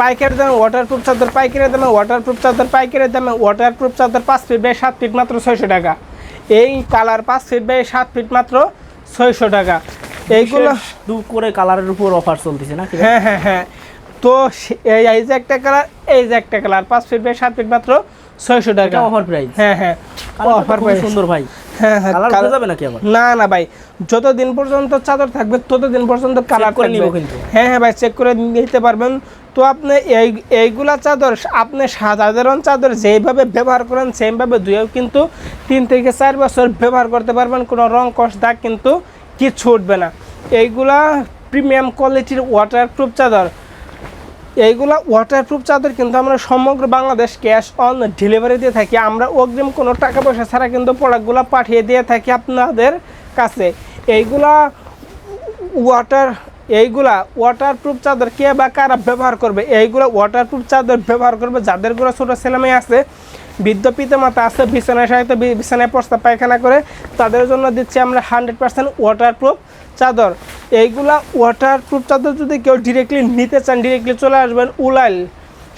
পাইকারি দামে ওয়াটারপ্রুফ চাদর পাইকারি দামে ওয়াটারপ্রুফ চাদর পাইকারি দামে ওয়াটারপ্রুফ চাদর পাঁচ ফিট বাই সাত ফিট মাত্র ছয়শো টাকা। এই কালার পাঁচ ফিট বাই সাত ফিট মাত্র ছয়শো টাকা। এইগুলো দু করে কালারের উপর অফার চলতেছে ভাই? হ্যাঁ হ্যাঁ হ্যাঁ। তো এই এই যে একটা কালার এই যে একটা কালার পাঁচ ফিট বাই সাত ফিট মাত্র ছয়শো টাকা। অফার প্রাইস হ্যাঁ হ্যাঁ। অফার প্রাইস সুন্দর ভাই। হ্যাঁ হ্যাঁ। কালার কালার- যাবে নাকি আবার? না না ভাই। যতদিন পর্যন্ত চাদর থাকবে ততদিন পর্যন্ত কালার করে নিব কিন্তু। হ্যাঁ হ্যাঁ ভাই চেক করে নিতে পারবেন। তো আপনি এই, এইগুলা চাদর, আপনি সাধারণ চাদর যেইভাবে ব্যবহার করেন সেইভাবে ধুয়েও কিন্তু তিন থেকে চার বছর ব্যবহার করতে পারবেন, কোনো রং কষ দাগ কিন্তু কিচ্ছু উঠবে না। এইগুলা প্রিমিয়াম কোয়ালিটির ওয়াটারপ্রুফ চাদর। এইগুলা ওয়াটারপ্রুফ চাদর কিন্তু আমরা সমগ্র বাংলাদেশ ক্যাশ অন ডেলিভারি দিয়ে থাকি। আমরা অগ্রিম কোনো টাকা পয়সা ছাড়া কিন্তু প্রোডাক্টগুলো পাঠিয়ে দিয়ে থাকি আপনাদের কাছে। এইগুলা ওয়াটার এইগুলা ওয়াটারপ্রুফ চাদর কে বা কারা ব্যবহার করবে? এইগুলা ওয়াটারপ্রুফ চাদর ব্যবহার করবে যাদেরগুলো ছোটো ছেলেমেয়ে আছে, বৃদ্ধ পিতামাতা আছে, বিছানায় সাহিত্য বিছানায় প্রস্তাব পায়খানা করে, তাদের জন্য দিচ্ছি আমরা হান্ড্রেড পার্সেন্ট ওয়াটারপ্রুফ চাদর। এইগুলা ওয়াটারপ্রুফ চাদর যদি কেউ ডিরেক্টলি নিতে চান ডিরেক্টলি চলে আসবেন উলাইল,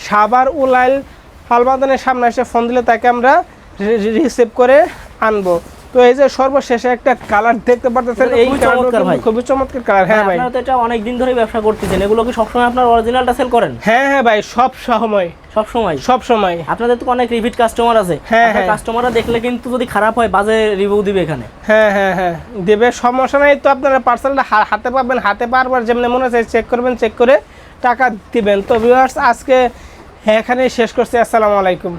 সাবার উলাইল, হালবাদনের সামনে এসে ফোন দিলে তাকে আমরা রিসিভ করে আনব। তো এই যে সর্বশেষে একটা কালার দেখতে পারতেছেন এই কালারটা চমৎকার ভাই। খুবই চমৎকার কালার হ্যাঁ ভাই। আপনারা তো এটা অনেক দিন ধরে ব্যবসা করতেছেন এগুলো কি সবসময় আপনার অরিজিনালটা সেল করেন? হ্যাঁ হ্যাঁ ভাই সব সময়। সব সময় সব সময়। আপনাদের তো অনেক রিপিট কাস্টমার আছে। হ্যাঁ, হ্যাঁ। কাস্টমাররা দেখলে কিন্তু যদি খারাপ হয় বাজে রিভিউ দিবে এখানে। হ্যাঁ হ্যাঁ হ্যাঁ। দেবে সমস্যা নাই তো আপনারা পার্সেলটা হাতে পাবেন হাতে পারবার যেমনি মনে হচ্ছে চেক করবেন চেক করে টাকা দিবেন। তো ভিউয়ার্স আজকে এখানেই শেষ করছি। আসসালামু আলাইকুম।